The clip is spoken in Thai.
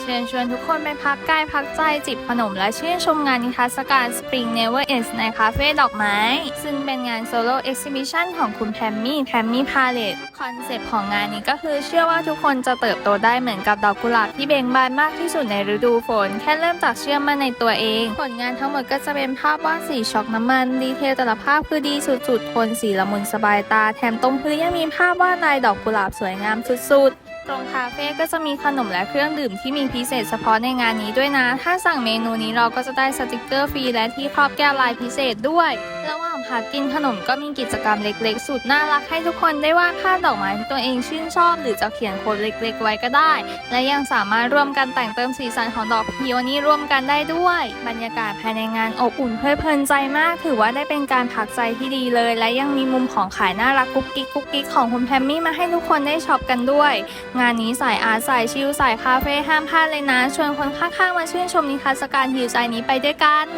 เชิญชวนทุกคนไปพักกายพักใจจิบขนม และชื่นชมงานนิทรรศการ Spring Never Ends ในคาเฟ่ดอกไม้ ซึ่งเป็นงานโซโล่เอ็กซิบิชันของคุณแพมมี่แพมมี่พาเลตคอนเซปต์ของงานนี้ก็คือเชื่อว่าทุกคนจะเติบโตได้เหมือนกับดอกกุหลาบที่เบ่งบานมากที่สุดในฤดูฝน แค่เริ่มจากเชื่อมั่นในตัวเอง ผลงานทั้งหมดก็จะเป็นภาพวาดสีช็อกน้ำมัน ดีเทลแต่ละภาพคือดีสุดๆโทนสีละมุนสบายตา แถมตรงพื้นยังมีภาพวาดลายดอกกุหลาบสวยงามสุดๆ ตรงคาเฟ่ก็จะมีขนมและเครื่องดื่มที่มีพิเศษเฉพาะในงานนี้ด้วยนะ ถ้าสั่งเมนูนี้เราก็จะได้สติกเกอร์ฟรีและที่ครอบแก้วลายพิเศษด้วยระหว่า พักกินขนมก็มีกิจกรรมเล็กๆ สุดน่ารักให้ทุกคนได้วาดภาพดอกไม้ที่ตัวเองชื่นชอบ หรือจะเขียนโค้ดเล็กๆ ไว้ก็ได้ และยังสามารถร่วมกันแต่งเติมสีสันของดอกพิโอนี่ร่วมกันได้ด้วย บรรยากาศภายในงานอบอุ่นเพลิดเพลินใจมาก ถือว่าได้เป็นการพักใจที่ดีเลย และยังมีมุมของขายน่ารักกุ๊กกิ๊กกุ๊กกิ๊กของคุณแพมมี่มาให้ทุกคนได้ช็อปกันด้วย งานนี้สายอาร์ตสายชิลสายคาเฟ่ห้ามพลาดเลยนะชวนคนข้างๆมาชื่นชมนิทรรศการฮิวใจนี้ไปด้วยกัน